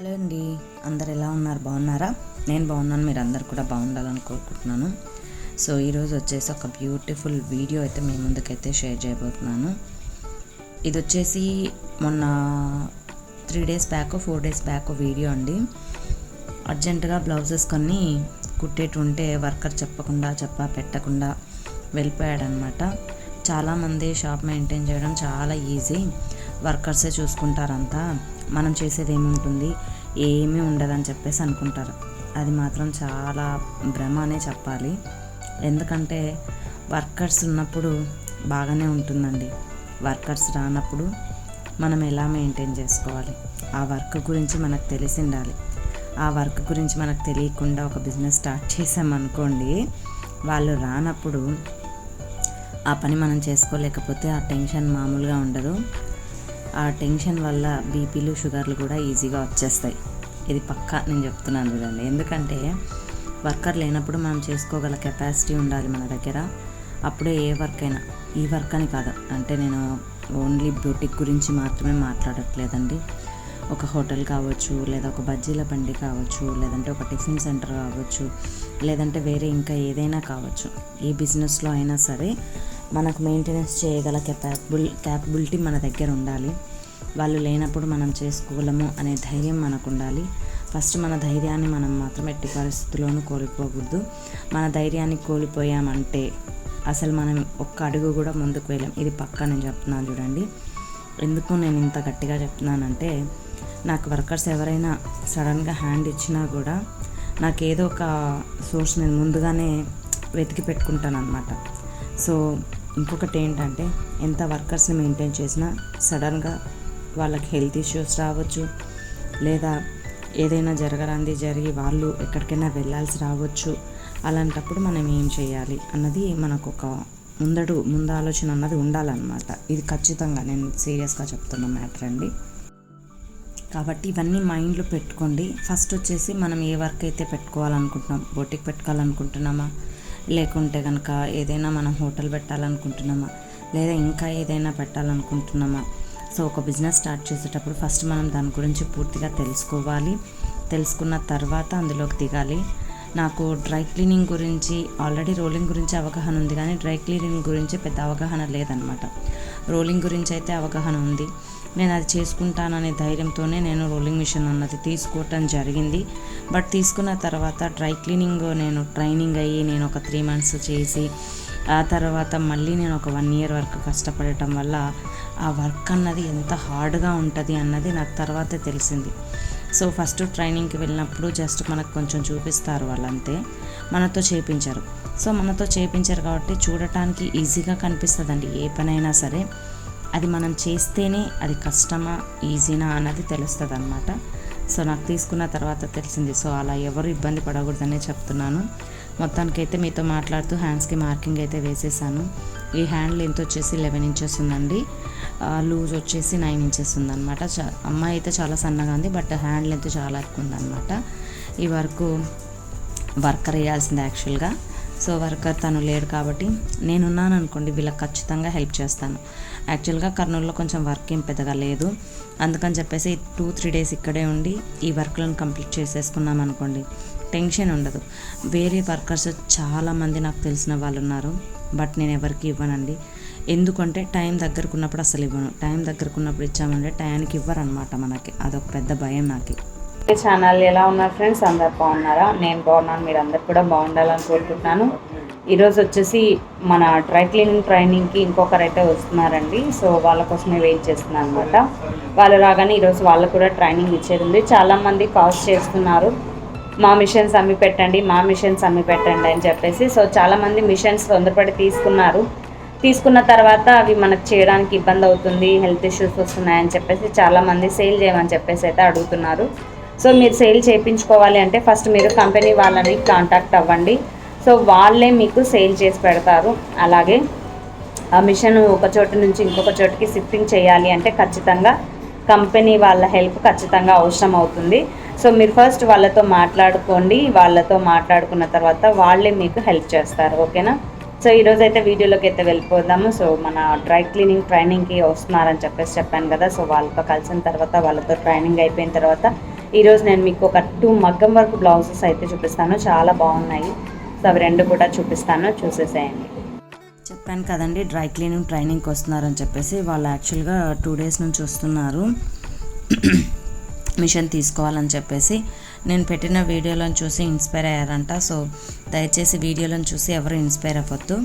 Hello అండి. అందరు ఎలా ఉన్నారు? బాగున్నారా? నేను బాగున్నాను. మీరు అందరు కూడా బాగుండాలని కోరుకుంటున్నాను. సో ఈరోజు వచ్చేసి ఒక బ్యూటిఫుల్ వీడియో అయితే మీ ముందుకైతే షేర్ చేయబోతున్నాను. ఇది వచ్చేసి మొన్న three days back four days back video అండి. అర్జెంటుగా బ్లౌజెస్ కొన్ని కుట్టేటుంటే వర్కర్ చెప్పకుండా చెప్ప పెట్టకుండా వెళ్ళిపోయాడనమాట. చాలామంది షాప్ మెయింటైన్ చేయడం చాలా ఈజీ. వర్కర్సే చూసుకుంటారంతా. మనం చేసేది ఏముంటుంది ఏమీ ఉండదని చెప్పేసి అనుకుంటారు. అది మాత్రం చాలా భ్రమ అనే చెప్పాలి. ఎందుకంటే వర్కర్స్ ఉన్నప్పుడు బాగానే ఉంటుందండి. వర్కర్స్ రానప్పుడు మనం ఎలా మెయింటైన్ చేసుకోవాలి? ఆ వర్క్ గురించి మనకు తెలిసి ఉండాలి ఆ వర్క్ గురించి మనకు తెలియకుండా ఒక బిజినెస్ స్టార్ట్ చేసామనుకోండి వాళ్ళు రానప్పుడు ఆ పని మనం చేసుకోలేకపోతే ఆ టెన్షన్ మామూలుగా ఉండదు. ఆ టెన్షన్ వల్ల బీపీలు షుగర్లు కూడా ఈజీగా వచ్చేస్తాయి. ఇది పక్కా నేను చెప్తున్నాను చూడండి. ఎందుకంటే వర్కర్ లేనప్పుడు మనం చేసుకోగల కెపాసిటీ ఉండాలి మన దగ్గర. అప్పుడే ఏ వర్క్ అయినా ఈ వర్క్ అని కాదు. అంటే నేను ఓన్లీ బ్యూటిక్ గురించి మాత్రమే మాట్లాడట్లేదండి. ఒక హోటల్ కావచ్చు లేదా ఒక బజ్జీల బండి కావచ్చు లేదంటే ఒక టిఫిన్ సెంటర్ కావచ్చు లేదంటే వేరే ఇంకా ఏదైనా కావచ్చు. ఏ బిజినెస్లో అయినా సరే మనకు మెయింటెనెన్స్ చేయగల కెపాబుల్ క్యాపబిలిటీ మన దగ్గర ఉండాలి. వాళ్ళు లేనప్పుడు మనం చేసుకోగలము అనే ధైర్యం మనకు ఉండాలి ఫస్ట్ మన ధైర్యాన్ని మనం మాత్రం ఎట్టి పరిస్థితుల్లోనూ కోల్పోకూడదు. మన ధైర్యాన్ని కోల్పోయామంటే అసలు మనం ఒక్క అడుగు కూడా ముందుకు వెళ్ళాం ఇది పక్కా నేను చెప్తున్నాను చూడండి. ఎందుకు నేను ఇంత గట్టిగా చెప్తున్నానంటే నాకు వర్కర్స్ ఎవరైనా సడన్గా హ్యాండ్ ఇచ్చినా కూడా నాకు ఏదో ఒక సోర్స్ నేను ముందుగానే వెతికి పెట్టుకుంటాను అనమాట సో ఇంకొకటి ఏంటంటే ఎంత వర్కర్స్ని మెయింటైన్ చేసినా సడన్గా వాళ్ళకి హెల్త్ ఇష్యూస్ రావచ్చు లేదా ఏదైనా జరగరాంది జరిగి వాళ్ళు ఎక్కడికైనా వెళ్ళాల్సి రావచ్చు అలాంటప్పుడు మనం ఏం చేయాలి అన్నది మనకు ఒక ముందడు ముందు ఆలోచన అన్నది ఉండాలన్నమాట. ఇది ఖచ్చితంగా నేను సీరియస్గా చెప్తున్న మ్యాటర్ అండి. కాబట్టి ఇవన్నీ మైండ్లో పెట్టుకోండి. ఫస్ట్ వచ్చేసి మనం ఏ వర్క్ అయితే పెట్టుకోవాలనుకుంటున్నాం బొటిక్ పెట్టుకోవాలనుకుంటున్నామా లేకుంటే కనుక ఏదైనా మనం హోటల్ పెట్టాలనుకుంటున్నామా? లేదా ఇంకా ఏదైనా పెట్టాలనుకుంటున్నామా? సో ఒక బిజినెస్ స్టార్ట్ చేసేటప్పుడు ఫస్ట్ మనం దాని గురించి పూర్తిగా తెలుసుకోవాలి. తెలుసుకున్న తర్వాత అందులోకి దిగాలి. నాకు డ్రై క్లీనింగ్ గురించి ఆల్రెడీ రోలింగ్ గురించి అవగాహన ఉంది కానీ డ్రై క్లీనింగ్ గురించి పెద్ద అవగాహన లేదనమాట రోలింగ్ గురించి అయితే అవగాహన ఉంది. నేను అది చేసుకుంటాననే ధైర్యంతోనే నేను రోలింగ్ మిషన్ అన్నది తీసుకోవటం జరిగింది. బట్ తీసుకున్న తర్వాత డ్రై క్లీనింగ్ నేను ట్రైనింగ్ అయ్యి నేను ఒక త్రీ మంత్స్ చేసి ఆ తర్వాత మళ్ళీ నేను ఒక వన్ ఇయర్ వరకు కష్టపడటం వల్ల ఆ వర్క్ అన్నది ఎంత హార్డ్గా ఉంటుంది అన్నది నాకు తర్వాతే తెలిసింది. సో ఫస్ట్ ట్రైనింగ్కి వెళ్ళినప్పుడు జస్ట్ మనకు కొంచెం చూపిస్తారు వాళ్ళంతే. మనతో చేపించారు. సో మనతో చేపించారు కాబట్టి చూడటానికి ఈజీగా కనిపిస్తుందండి. ఏ పనైనా సరే అది మనం చేస్తేనే అది కష్టమా ఈజీనా అన్నది తెలుస్తుంది అనమాట సో నాకు తీసుకున్న తర్వాత తెలిసింది. సో అలా ఎవరు ఇబ్బంది పడకూడదనే చెప్తున్నాను. మొత్తానికైతే మీతో మాట్లాడుతూ హ్యాండ్స్కి మార్కింగ్ అయితే వేసేసాను. ఈ హ్యాండ్ లెంత్ వచ్చేసి లెవెన్ ఇంచెస్ ఉందండి. లూజ్ వచ్చేసి నైన్ ఇంచెస్ ఉందన్నమాట. అమ్మాయి అయితే చాలా సన్నగా ఉంది బట్ హ్యాండ్ లెంత్ చాలా ఎక్కువ ఉందన్నమాట. ఈ వరకు వర్కర్ వేయాల్సింది యాక్చువల్గా. సో వర్కర్ తను లేడు కాబట్టి నేనున్నాను అనుకోండి వీళ్ళకి ఖచ్చితంగా హెల్ప్ చేస్తాను. యాక్చువల్గా కర్నూలులో కొంచెం వర్క్ ఏం పెద్దగా లేదు. అందుకని చెప్పేసి టూ త్రీ డేస్ ఇక్కడే ఉండి ఈ వర్క్లను కంప్లీట్ చేసేసుకున్నాం అనుకోండి టెన్షన్ ఉండదు. వేరే వర్కర్స్ చాలామంది నాకు తెలిసిన వాళ్ళు ఉన్నారు బట్ నేను ఎవరికి ఇవ్వనండి. ఎందుకంటే టైం దగ్గరకున్నప్పుడు అసలు ఇవ్వను. టైం దగ్గరకున్నప్పుడు ఇచ్చామంటే టైంకి ఇవ్వరనమాట మనకి. అదొక పెద్ద భయం నాకు. ఛానల్ ఎలా ఉన్నారు ఫ్రెండ్స్? అందరు బాగున్నారా? నేను బాగున్నాను మీరు అందరు కూడా బాగుండాలని కోరుకుంటున్నాను. ఈరోజు వచ్చేసి మన డ్రై క్లీనింగ్ ట్రైనింగ్కి ఇంకొకరు అయితే వస్తున్నారండి. సో వాళ్ళ కోసమే వెయిట్ చేస్తున్నాను అనమాట వాళ్ళు రాగానే ఈరోజు వాళ్ళకు కూడా ట్రైనింగ్ ఇచ్చేది ఉంది. చాలామంది కాస్ట్ చేస్తున్నారు. మా మిషన్స్ అమ్మి పెట్టండి మా మిషన్స్ అమ్మి పెట్టండి అని చెప్పేసి. సో చాలామంది మిషన్స్ తొందరపడి తీసుకున్నారు. తీసుకున్న తర్వాత అవి మనకు చేయడానికి ఇబ్బంది అవుతుంది హెల్త్ ఇష్యూస్ వస్తున్నాయని చెప్పేసి చాలామంది సేల్ చేయమని చెప్పేసి అయితే అడుగుతున్నారు. సో మీరు సేల్ చేయించుకోవాలి అంటే ఫస్ట్ మీరు కంపెనీ వాళ్ళని కాంటాక్ట్ అవ్వండి. సో వాళ్ళే మీకు సేల్ చేసి పెడతారు. అలాగే ఆ మిషన్ ఒక చోటు నుంచి ఇంకొక చోటుకి షిఫ్టింగ్ చేయాలి అంటే ఖచ్చితంగా కంపెనీ వాళ్ళ హెల్ప్ ఖచ్చితంగా అవసరం అవుతుంది. సో మీరు ఫస్ట్ వాళ్ళతో మాట్లాడుకోండి. వాళ్ళతో మాట్లాడుకున్న తర్వాత వాళ్ళే మీకు హెల్ప్ చేస్తారు. ఓకేనా? సో ఈరోజు అయితే వీడియోలోకి అయితే వెళ్ళిపోదాము. సో మన డ్రై క్లీనింగ్ ట్రైనింగ్కి వస్తున్నారని చెప్పేసి చెప్పాను కదా. సో వాళ్ళతో కలిసిన తర్వాత వాళ్ళతో ట్రైనింగ్ అయిపోయిన తర్వాత ఈరోజు నేను మీకు ఒక టూ మగ్గం వర్క్ బ్లౌజెస్ అయితే చూపిస్తాను. చాలా బాగున్నాయి. సో అవి రెండు కూడా చూపిస్తాను. చూసేసేయండి. చెప్పాను కదండి డ్రై క్లీనింగ్ ట్రైనింగ్కి వస్తున్నారని చెప్పేసి వాళ్ళు యాక్చువల్గా టూ డేస్ నుంచి వస్తున్నారు. మిషన్ తీసుకోవాలని చెప్పేసి. నేను పెట్టిన వీడియోలను చూసి ఇన్స్పైర్ అయ్యారంట. సో దయచేసి వీడియోలను చూసి ఎవరు ఇన్స్పైర్ అవ్వద్దు.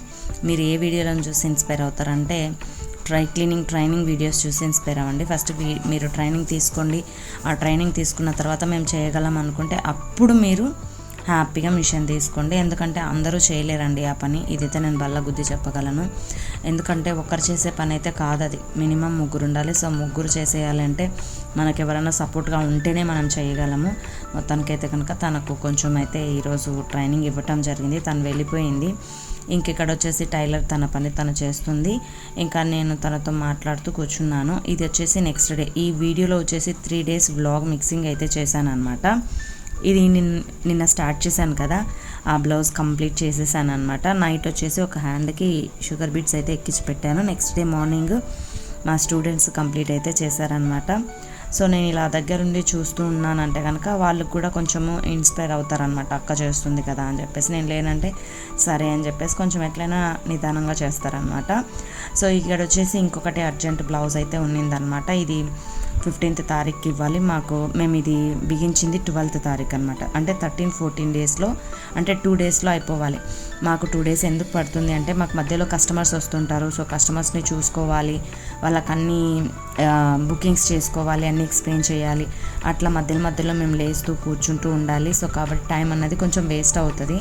మీరు ఏ వీడియోలను చూసి ఇన్స్పైర్ అవుతారంటే ట్రై క్లీనింగ్ ట్రైనింగ్ వీడియోస్ చూసి ఇన్స్పైర్ అవ్వండి. ఫస్ట్ మీరు ట్రైనింగ్ తీసుకోండి. ఆ ట్రైనింగ్ తీసుకున్న తర్వాత మేము చేయగలం అనుకుంటే అప్పుడు మీరు హ్యాపీగా మిషన్ తీసుకోండి. ఎందుకంటే అందరూ చేయలేరండి ఆ పని. ఇదైతే నేను బల్ల గుద్ది చెప్పగలను. ఎందుకంటే ఒకరు చేసే పని అయితే కాదు అది మినిమం ముగ్గురు ఉండాలి. సో ముగ్గురు చేసేయాలంటే మనకి ఎవరైనా సపోర్ట్గా ఉంటేనే మనం చేయగలము. మొత్తానికైతే కనుక తనకు కొంచెం అయితే ఈరోజు ట్రైనింగ్ ఇవ్వటం జరిగింది. తను వెళ్ళిపోయింది. ఇంక ఇక్కడ వచ్చేసి టైలర్ తన పని తను చేస్తుంది. ఇంకా నేను తనతో మాట్లాడుతూ కూర్చున్నాను. ఇది వచ్చేసి నెక్స్ట్ డే. ఈ వీడియోలో వచ్చేసి త్రీ డేస్ వ్లాగ్ మిక్సింగ్ అయితే చేశాను అనమాట ఇది నిన్- నిన్న స్టార్ట్ చేశాను కదా. ఆ బ్లౌజ్ కంప్లీట్ చేసేసాను అనమాట నైట్ వచ్చేసి ఒక హ్యాండ్కి షుగర్ బీట్స్ అయితే ఎక్కించి పెట్టాను. నెక్స్ట్ డే మార్నింగ్ మా స్టూడెంట్స్ కంప్లీట్ అయితే చేశారనమాట సో నేను ఇలా దగ్గరుండి చూస్తూ ఉన్నానంటే కనుక వాళ్ళకి కూడా కొంచెము ఇన్స్పైర్ అవుతారనమాట అక్క చేస్తుంది కదా అని చెప్పేసి నేను లేనంటే సరే అని చెప్పేసి కొంచెం ఎట్లయినా నిదానంగా చేస్తారనమాట సో ఇక్కడ వచ్చేసి ఇంకొకటి అర్జెంట్ బ్లౌజ్ అయితే ఉన్నిందనమాట ఇది ఫిఫ్టీన్త్ తారీఖుకి ఇవ్వాలి. మాకు మేము ఇది బిగించింది ట్వెల్త్ తారీఖు అనమాట అంటే థర్టీన్ ఫోర్టీన్ డేస్లో అంటే టూ డేస్లో అయిపోవాలి. మాకు టూ డేస్ ఎందుకు పడుతుంది అంటే మాకు మధ్యలో కస్టమర్స్ వస్తుంటారు. సో కస్టమర్స్ని చూసుకోవాలి. వాళ్ళకి అన్ని బుకింగ్స్ చేసుకోవాలి అన్ని ఎక్స్ప్లెయిన్ చేయాలి. అట్లా మధ్యలో మధ్యలో మేము లేస్తూ కూర్చుంటూ ఉండాలి. సో కాబట్టి టైం అన్నది కొంచెం వేస్ట్ అవుతుంది.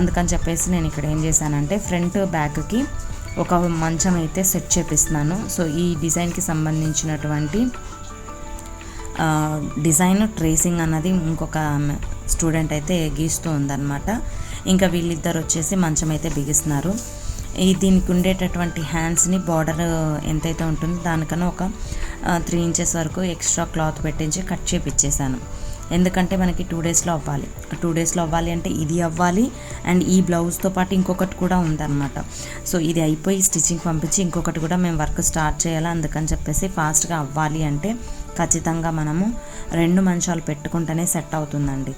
అందుకని చెప్పేసి నేను ఇక్కడ ఏం చేశానంటే ఫ్రంట్ బ్యాక్కి ఒక మంచం అయితే సెట్ చేపిస్తున్నాను. సో ఈ డిజైన్కి సంబంధించినటువంటి డిజైన్ ట్రేసింగ్ అన్నది ఇంకొక స్టూడెంట్ అయితే గీస్తూ ఉందన్నమాట. ఇంకా వీళ్ళిద్దరు వచ్చేసి మంచం అయితే బిగిస్తున్నారు. ఈ దీనికి ఉండేటటువంటి హ్యాండ్స్ని బార్డర్ ఎంతైతే ఉంటుందో దానికన్నా ఒక త్రీ ఇంచెస్ వరకు ఎక్స్ట్రా క్లాత్ పెట్టించి కట్ చేపిచ్చేసాను ఎందుకంటే మనకి టూ డేస్లో అవ్వాలి. టూ డేస్లో అవ్వాలి అంటే ఇది అవ్వాలి. అండ్ ఈ బ్లౌజ్తో పాటు ఇంకొకటి కూడా ఉందన్నమాట. సో ఇది అయిపోయి స్టిచ్చింగ్ పంపించి ఇంకొకటి కూడా మేము వర్క్ స్టార్ట్ చేయాలి అందుకని చెప్పేసి ఫాస్ట్గా అవ్వాలి అంటే ఖచ్చితంగా మనము రెండు మంచాలు పెట్టుకుంటేనే సెట్ అవుతుందండి.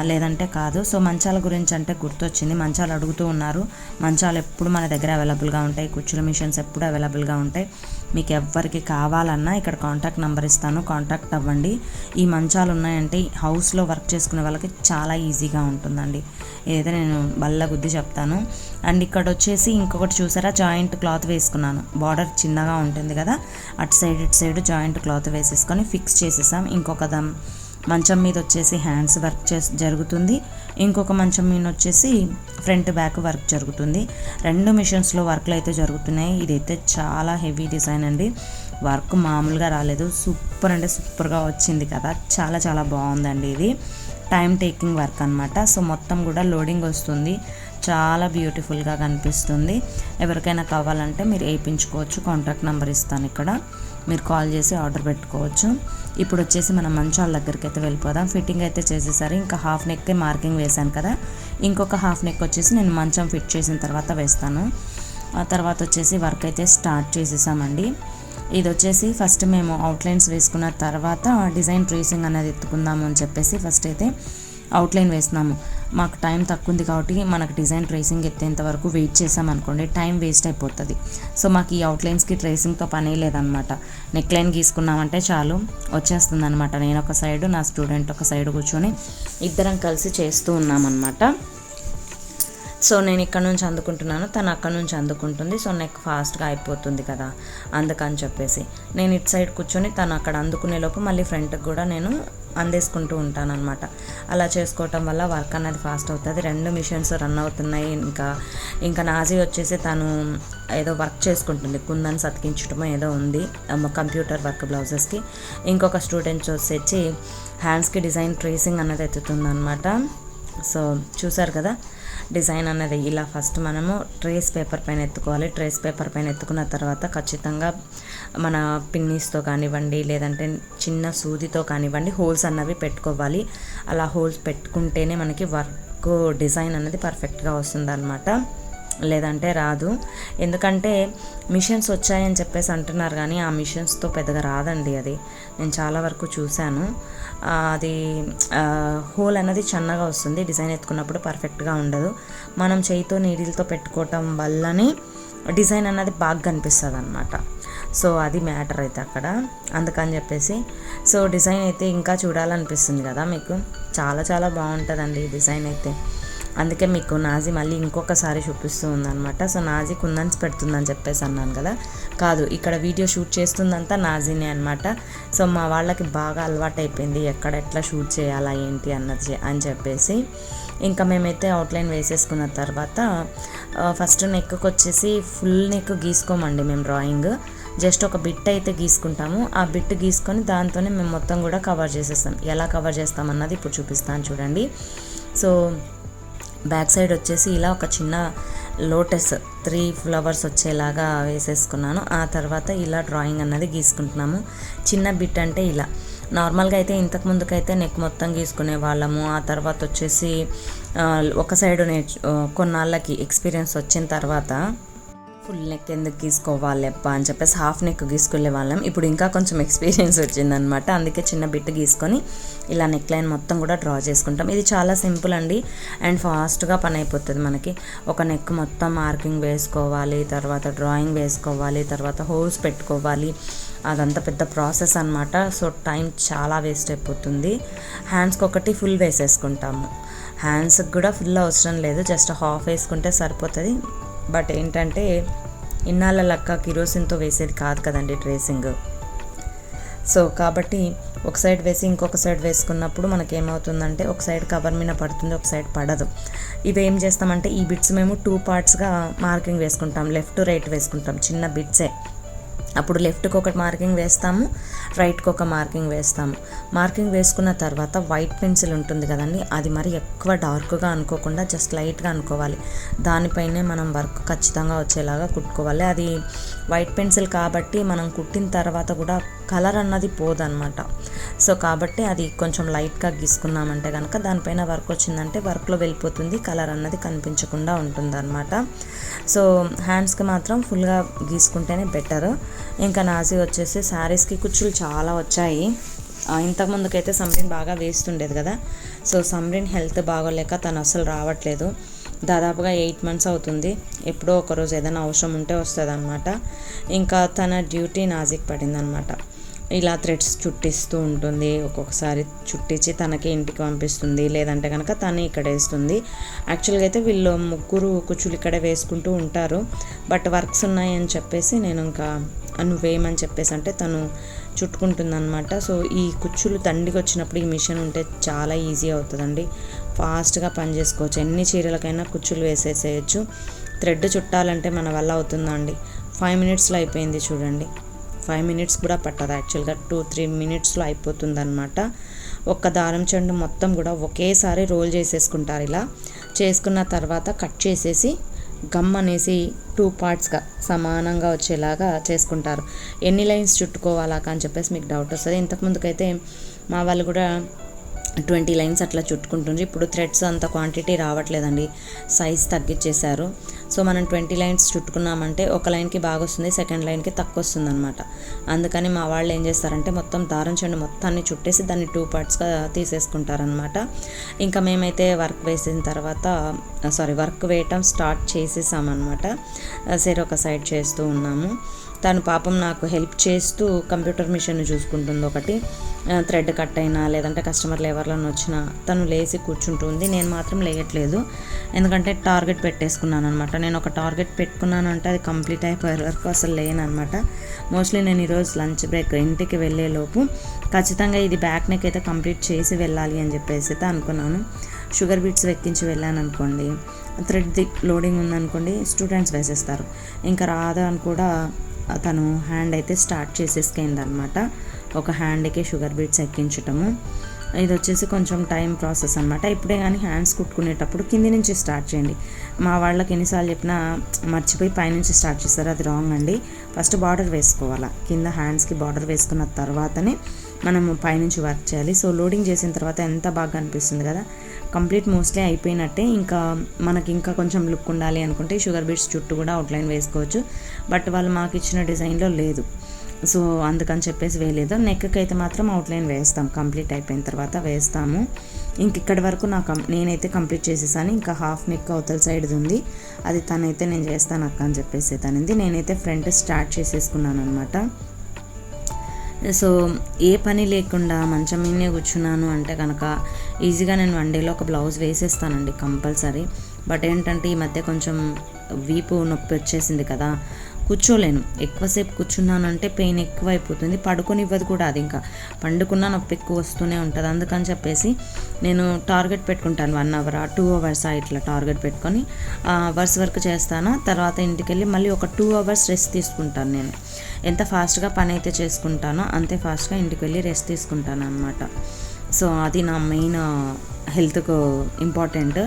లేదంటే కాదు. సో మంచాల గురించి అంటే గుర్తొచ్చింది. మంచాలు అడుగుతూ ఉన్నారు. మంచాలు ఎప్పుడు మన దగ్గర అవైలబుల్గా ఉంటాయి. కుర్చీల మిషన్స్ ఎప్పుడు అవైలబుల్గా ఉంటాయి. మీకు ఎవరికి కావాలన్నా ఇక్కడ కాంటాక్ట్ నెంబర్ ఇస్తాను. కాంటాక్ట్ అవ్వండి. ఈ మంచాలు ఉన్నాయంటే హౌస్లో వర్క్ చేసుకునే వాళ్ళకి చాలా ఈజీగా ఉంటుందండి. ఏదైతే నేను బల్ల గుద్ది చెప్తాను. అండ్ ఇక్కడ వచ్చేసి ఇంకొకటి చూసారా? జాయింట్ క్లాత్ వేసుకున్నాను. బార్డర్ చిన్నగా ఉంటుంది కదా? అటు సైడ్ ఇటు సైడ్ జాయింట్ క్లాత్ వేసేసి వేసేసుకొని ఫిక్స్ చేసేసాం. ఇంకొక దమ్ మంచం మీద వచ్చేసి హ్యాండ్స్ వర్క్ చేసి జరుగుతుంది. ఇంకొక మంచం మీద వచ్చేసి ఫ్రంట్ బ్యాక్ వర్క్ జరుగుతుంది. రెండు మిషన్స్లో వర్క్లు అయితే జరుగుతున్నాయి. ఇదైతే చాలా హెవీ డిజైన్ అండి. వర్క్ మామూలుగా రాలేదు. సూపర్ అంటే సూపర్గా వచ్చింది కదా. చాలా చాలా బాగుందండి ఇది. టైం టేకింగ్ వర్క్ అనమాట సో మొత్తం కూడా లోడింగ్ వస్తుంది. చాలా బ్యూటిఫుల్గా కనిపిస్తుంది. ఎవరికైనా కావాలంటే మీరు వేయించుకోవచ్చు. కాంటాక్ట్ నెంబర్ ఇస్తాను ఇక్కడ. మీరు కాల్ చేసి ఆర్డర్ పెట్టుకోవచ్చు. ఇప్పుడు వచ్చేసి మనం మంచాల దగ్గరికి అయితే వెళ్ళిపోదాం. ఫిట్టింగ్ అయితే చేసేసారు. ఇంకా హాఫ్ నెక్కే మార్కింగ్ వేశాను కదా. ఇంకొక హాఫ్ నెక్ వచ్చేసి నేను మంచం ఫిట్ చేసిన తర్వాత వేస్తాను. ఆ తర్వాత వచ్చేసి వర్క్ అయితే స్టార్ట్ చేసేసామండి. ఇది వచ్చేసి ఫస్ట్ మేము అవుట్లైన్స్ వేసుకున్న తర్వాత డిజైన్ ట్రేసింగ్ అనేది ఎత్తుకుందాము అని చెప్పేసి ఫస్ట్ అయితే అవుట్లైన్ వేస్తున్నాము. మాకు టైం తక్కువ ఉంది కాబట్టి మనకు డిజైన్ ట్రేసింగ్ ఎత్తేంత వరకు వెయిట్ చేసాం అనుకోండి టైం వేస్ట్ అయిపోతుంది. సో మాకు ఈ అవుట్లైన్స్కి ట్రేసింగ్తో పనే లేదనమాట నెక్ లైన్ గీసుకున్నామంటే చాలు వచ్చేస్తుంది అనమాట నేను ఒక సైడ్ నా స్టూడెంట్ ఒక సైడ్ కూర్చొని ఇద్దరం కలిసి చేస్తూ ఉన్నామన్నమాట. సో నేను ఇక్కడ నుంచి అందుకుంటున్నాను. తను అక్కడ నుంచి అందుకుంటుంది. సో నెక్ ఫాస్ట్గా అయిపోతుంది కదా అందుకని చెప్పేసి. నేను ఇటు సైడ్ కూర్చొని తను అక్కడ అందుకునే లోపు మళ్ళీ ఫ్రంట్కి కూడా నేను అందేసుకుంటూ ఉంటాను అనమాట అలా చేసుకోవటం వల్ల వర్క్ అనేది ఫాస్ట్ అవుతుంది. రెండు మిషన్స్ రన్ అవుతున్నాయి. ఇంకా ఇంకా నాజీ వచ్చేసి తను ఏదో వర్క్ చేసుకుంటుంది. కుందని సతికించడమో ఏదో ఉంది. కంప్యూటర్ వర్క్ బ్లౌజెస్కి ఇంకొక స్టూడెంట్స్ వచ్చి హ్యాండ్స్కి డిజైన్ ట్రేసింగ్ అనేది ఎత్తుతుంది అనమాట సో చూసారు కదా? డిజైన్ అనేది ఇలా ఫస్ట్ మనము ట్రేస్ పేపర్ పైన ఎత్తుకోవాలి. ట్రేస్ పేపర్ పైన ఎత్తుకున్న తర్వాత ఖచ్చితంగా మన పిన్నీస్తో కానివ్వండి లేదంటే చిన్న సూదితో కానివ్వండి హోల్స్ అన్నవి పెట్టుకోవాలి. అలా హోల్స్ పెట్టుకుంటేనే మనకి వర్క్ డిజైన్ అనేది పర్ఫెక్ట్గా వస్తుంది లేదంటే రాదు. ఎందుకంటే మిషన్స్ వచ్చాయని చెప్పేసి అంటున్నారు కానీ ఆ మిషన్స్తో పెద్దగా రాదండి అది. నేను చాలా వరకు చూశాను. అది హోల్ అనేది చిన్నగా వస్తుంది. డిజైన్ ఎత్తుకున్నప్పుడు పర్ఫెక్ట్గా ఉండదు. మనం చేయితో నీడిల్తో పెట్టుకోవటం వల్లనే డిజైన్ అన్నది బాగా కనిపిస్తుంది అనమాట సో అది మ్యాటర్ అయితే అక్కడ. అందుకని చెప్పేసి సో డిజైన్ అయితే ఇంకా చూడాలనిపిస్తుంది కదా మీకు? చాలా చాలా బాగుంటుందండి ఈ డిజైన్ అయితే. అందుకే మీకు నాజీ మళ్ళీ ఇంకొకసారి చూపిస్తూ ఉందన్నమాట సో నాజీ కుందన్స్ పెడుతుందని చెప్పేసి అన్నాను కదా. కాదు ఇక్కడ వీడియో షూట్ చేస్తుందంతా నాజీనే అనమాట సో మా వాళ్ళకి బాగా అలవాటు అయిపోయింది ఎక్కడ ఎట్లా షూట్ చేయాలా ఏంటి అన్నది అని చెప్పేసి. ఇంకా మేమైతే అవుట్లైన్ వేసేసుకున్న తర్వాత ఫస్ట్ నెక్కి వచ్చేసి ఫుల్ నెక్ గీసుకోమండి మేము డ్రాయింగ్. జస్ట్ ఒక బిట్ అయితే గీసుకుంటాము. ఆ బిట్ గీసుకొని దాంతోనే మేము మొత్తం కూడా కవర్ చేసేస్తాం. ఎలా కవర్ చేస్తాం అన్నది ఇప్పుడు చూపిస్తాను చూడండి. సో బ్యాక్ సైడ్ వచ్చేసి ఇలా ఒక చిన్న లోటస్ త్రీ ఫ్లవర్స్ వచ్చేలాగా వేసేసుకున్నాను. ఆ తర్వాత ఇలా డ్రాయింగ్ అన్నది గీసుకుంటున్నాము. చిన్న బిట్ అంటే ఇలా. నార్మల్గా అయితే ఇంతకు ముందుకైతే నెక్ మొత్తం గీసుకునే వాళ్ళము. ఆ తర్వాత వచ్చేసి ఒక సైడ్ నేర్చు కొన్నాళ్ళకి ఎక్స్పీరియన్స్ వచ్చిన తర్వాత ఫుల్ నెక్ ఎందుకు గీసుకోవాలి అబ్బా అని చెప్పేసి హాఫ్ నెక్ గీసుకునే వాళ్ళం. ఇప్పుడు ఇంకా కొంచెం ఎక్స్పీరియన్స్ వచ్చిందనమాట అందుకే చిన్న బిట్ గీసుకొని ఇలా నెక్ లైన్ మొత్తం కూడా డ్రా చేసుకుంటాం. ఇది చాలా సింపుల్ అండి. అండ్ ఫాస్ట్గా పని అయిపోతుంది మనకి. ఒక నెక్ మొత్తం మార్కింగ్ వేసుకోవాలి తర్వాత డ్రాయింగ్ వేసుకోవాలి తర్వాత హోల్స్ పెట్టుకోవాలి. అదంతా పెద్ద ప్రాసెస్ అనమాట సో టైం చాలా వేస్ట్ అయిపోతుంది. హ్యాండ్స్కి ఒకటి ఫుల్ వేసేసుకుంటాము. హ్యాండ్స్కి కూడా ఫుల్ అవసరం లేదు. జస్ట్ హాఫ్ వేసుకుంటే సరిపోతుంది. బట్ ఏంటంటే ఇన్నాళ్ళ లెక్క కిరోసిన్తో వేసేది కాదు కదండి ట్రేసింగ్. సో కాబట్టి ఒక సైడ్ వేసి ఇంకొక సైడ్ వేసుకున్నప్పుడు మనకి ఏమవుతుందంటే ఒక సైడ్ కవర్ మీద పడుతుంది ఒక సైడ్ పడదు. ఇవి ఏం చేస్తామంటే ఈ బిట్స్ మేము టూ పార్ట్స్గా మార్కింగ్ వేసుకుంటాం లెఫ్ట్ రైట్ వేసుకుంటాం చిన్న బిట్సే. అప్పుడు లెఫ్ట్కి ఒకటి మార్కింగ్ వేస్తాము రైట్కి ఒక మార్కింగ్ వేస్తాము. మార్కింగ్ వేసుకున్న తర్వాత వైట్ పెన్సిల్ ఉంటుంది కదండి అది మరి ఎక్కువ డార్క్గా అనుకోకుండా జస్ట్ లైట్గా అనుకోవాలి. దానిపైనే మనం వర్క్ ఖచ్చితంగా వచ్చేలాగా కుట్టుకోవాలి. అది వైట్ పెన్సిల్ కాబట్టి మనం కుట్టిన తర్వాత కూడా కలర్ అన్నది పోదన్నమాట. సో కాబట్టి అది కొంచెం లైట్గా గీసుకున్నామంటే కనుక దానిపైన వర్క్ వచ్చిందంటే వర్క్లో వెళ్ళిపోతుంది కలర్ అన్నది కనిపించకుండా ఉంటుందన్నమాట. సో హ్యాండ్స్కి మాత్రం ఫుల్గా గీసుకుంటేనే బెటర్. ఇంకా నాసి వచ్చేసి శారీస్కి కుచ్చులు చాలా వచ్చాయి. ఇంతకుముందుకైతే ఇంతకు ముందుకైతే సమ్రిన్ బాగా వేస్తుండేది కదా. సో సమ్రిన్ హెల్త్ బాగోలేక తను అసలు రావట్లేదు. దాదాపుగా ఎయిట్ మంత్స్ అవుతుంది. ఎప్పుడో ఒకరోజు ఏదైనా అవసరం ఉంటే వస్తుంది అనమాట ఇంకా తన డ్యూటీ నాజిక్ పడింది అనమాట ఇలా థ్రెడ్స్ చుట్టిస్తూ ఉంటుంది. ఒక్కొక్కసారి చుట్టించి తనకి ఇంటికి పంపిస్తుంది. లేదంటే కనుక తను ఇక్కడ వేస్తుంది. యాక్చువల్గా అయితే వీళ్ళు ముగ్గురు కుచ్చులు ఇక్కడే వేసుకుంటూ ఉంటారు. బట్ వర్క్స్ ఉన్నాయని చెప్పేసి నేను ఇంకా నువ్వు వేయమని చెప్పేసి అంటే తను చుట్టుకుంటుందన్నమాట. సో ఈ కుచ్చులు తండికి వచ్చినప్పుడు ఈ మిషన్ ఉంటే చాలా ఈజీ అవుతుందండి. ఫాస్ట్గా పని చేసుకోవచ్చు. ఎన్ని చీరలకైనా కుచ్చులు వేసేసేయచ్చు. థ్రెడ్ చుట్టాలంటే మన వల్ల అవుతుందండి. ఫైవ్ మినిట్స్లో అయిపోయింది చూడండి. ఫైవ్ మినిట్స్ కూడా పట్టదు. యాక్చువల్గా టూ త్రీ మినిట్స్లో అయిపోతుంది అనమాట ఒక్క దారం చెండు మొత్తం కూడా ఒకేసారి రోల్ చేసేసుకుంటారు ఇలా. చేసుకున్న తర్వాత కట్ చేసేసి గమ్ అనేసి టూ పార్ట్స్గా సమానంగా వచ్చేలాగా చేసుకుంటారు. ఎన్ని లైన్స్ చుట్టుకోవాలా అని చెప్పేసి మీకు డౌట్ వస్తుంది. ఇంతకుముందుకైతే మా వాళ్ళు కూడా ట్వంటీ లైన్స్ అట్లా చుట్టుకుంటుంది ఇప్పుడు థ్రెడ్స్ అంత క్వాంటిటీ రావట్లేదండి. సైజ్ తగ్గించేశారు సో మనం ట్వంటీ లైన్స్ చుట్టుకున్నామంటే ఒక లైన్కి బాగా వస్తుంది సెకండ్ లైన్కి తక్కువ వస్తుంది అనమాట అందుకని మా వాళ్ళు ఏం చేస్తారంటే మొత్తం దారం చెండు మొత్తాన్ని చుట్టేసి దాన్ని టూ పార్ట్స్గా తీసేసుకుంటారనమాట ఇంకా మేమైతే వర్క్ వేసిన తర్వాత సారీ వర్క్ వేయటం స్టార్ట్ చేసేసామన్నమాట. సరే ఒక సైడ్ చేస్తూ ఉన్నాము. తను పాపం నాకు హెల్ప్ చేస్తూ కంప్యూటర్ మిషన్ చూసుకుంటుంది ఒకటి. థ్రెడ్ కట్ అయినా లేదంటే కస్టమర్లు ఎవరిలోనూ వచ్చినా తను లేచి కూర్చుంటుంది నేను మాత్రం లేయట్లేదు. ఎందుకంటే టార్గెట్ పెట్టేసుకున్నాను అనమాట నేను ఒక టార్గెట్ పెట్టుకున్నాను అంటే అది కంప్లీట్ అయిపోయే వరకు అసలు లేనమాట మోస్ట్లీ నేను ఈరోజు లంచ్ బ్రేక్ ఇంటికి వెళ్ళేలోపు ఖచ్చితంగా ఇది బ్యాక్ నెక్ అయితే కంప్లీట్ చేసి వెళ్ళాలి అని చెప్పేసి అయితే అనుకున్నాను. షుగర్ బీట్స్ వెక్కించి వెళ్ళాను అనుకోండి. థ్రెడ్ ది లోడింగ్ ఉందనుకోండి స్టూడెంట్స్ వేసేస్తారు. ఇంకా రాదా అని కూడా తను హ్యాండ్ అయితే స్టార్ట్ చేసేసుకైంది అనమాట ఒక హ్యాండ్కే షుగర్ బీట్స్ ఎక్కించటము. ఇది వచ్చేసి కొంచెం టైం ప్రాసెస్ అనమాట ఇప్పుడే కానీ హ్యాండ్స్ కుట్టుకునేటప్పుడు కింది నుంచి స్టార్ట్ చేయండి. మా వాళ్ళకి ఎన్నిసార్లు చెప్పినా మర్చిపోయి పైనుంచి స్టార్ట్ చేస్తారు. అది రాంగ్ అండి. ఫస్ట్ బార్డర్ వేసుకోవాలా. కింద హ్యాండ్స్కి బార్డర్ వేసుకున్న తర్వాతనే మనము పైనుంచి వర్క్ చేయాలి. సో లోడింగ్ చేసిన తర్వాత ఎంత బాగా అనిపిస్తుంది కదా? కంప్లీట్ మోస్ట్లీ అయిపోయినట్టే. ఇంకా మనకి ఇంకా కొంచెం లుక్ ఉండాలి అనుకుంటే షుగర్ బీట్స్ చుట్టూ కూడా అవుట్లైన్ వేసుకోవచ్చు. బట్ వాళ్ళు మాకు ఇచ్చిన డిజైన్లో లేదు. సో అందుకని చెప్పేసి వేయలేదు. నెక్కి అయితే మాత్రం అవుట్లైన్ వేస్తాం. కంప్లీట్ అయిపోయిన తర్వాత వేస్తాము. ఇంక ఇక్కడి వరకు నాకు నేనైతే కంప్లీట్ చేసేసాను. ఇంకా హాఫ్ నెక్ అవతల సైడ్ ఉంది. అది తనైతే నేను చేస్తాను అక్క అని చెప్పేసి తనింది. నేనైతే ఫ్రంట్ స్టార్ట్ చేసేసుకున్నాను అనమాట సో ఏ పని లేకుండా మంచం మీదనే కూర్చున్నాను అంటే కనుక ఈజీగా నేను వన్ డేలో ఒక బ్లౌజ్ వేసేస్తానండి కంపల్సరీ. బట్ ఏంటంటే ఈ మధ్య కొంచెం వీపు నొప్పి వచ్చేసింది కదా కూర్చోలేను. ఎక్కువసేపు కూర్చున్నాను అంటే పెయిన్ ఎక్కువ అయిపోతుంది పడుకొని ఇవ్వదు కూడా అది ఇంకా. పండుకున్న నొప్పి ఎక్కువ వస్తూనే ఉంటుంది. అందుకని చెప్పేసి నేను టార్గెట్ పెట్టుకుంటాను వన్ అవర్ టూ అవర్స్ ఇట్లా టార్గెట్ పెట్టుకొని అవర్స్ వర్క్ చేస్తాను. తర్వాత ఇంటికి వెళ్ళి మళ్ళీ ఒక టూ అవర్స్ రెస్ట్ తీసుకుంటాను నేను. ఎంత ఫాస్ట్గా పని అయితే చేసుకుంటానో అంతే ఫాస్ట్గా ఇంటికి వెళ్ళి రెస్ట్ తీసుకుంటాను అనమాట సో అది నా మెయిన్ హెల్త్కు ఇంపార్టెంట్.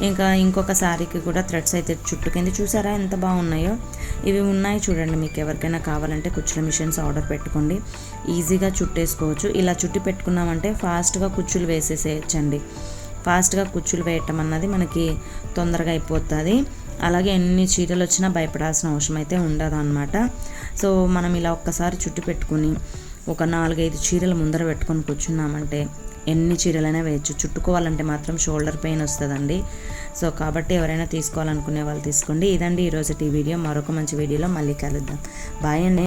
ఇంకా ఇంకొక శారీకి కూడా థ్రెడ్స్ అయితే చుట్టుకింది చూసారా ఎంత బాగున్నాయో? ఇవి ఉన్నాయి చూడండి మీకు ఎవరికైనా కావాలంటే కుచ్చుల మిషన్స్ ఆర్డర్ పెట్టుకోండి. ఈజీగా చుట్టేసుకోవచ్చు. ఇలా చుట్టి పెట్టుకున్నామంటే ఫాస్ట్గా కుచ్చులు వేసేసేయచ్చండి. ఫాస్ట్గా కుచ్చులు వేయటం అన్నది మనకి తొందరగా అయిపోతుంది. అలాగే ఎన్ని చీరలు వచ్చినా భయపడాల్సిన అవసరం అయితే ఉండదు అనమాట సో మనం ఇలా ఒక్కసారి చుట్టి పెట్టుకుని ఒక నాలుగైదు చీరలు ముందర పెట్టుకొని కూర్చున్నామంటే ఎన్ని చీరలైనా వేయచ్చు. చుట్టుకోవాలంటే మాత్రం షోల్డర్ పెయిన్ వస్తుందండి. సో కాబట్టి ఎవరైనా తీసుకోవాలనుకునే వాళ్ళు తీసుకోండి. ఇదండి ఈరోజు టీ వీడియో. మరొక మంచి వీడియోలో మళ్ళీ కలుద్దాం. బాయ్ అండి.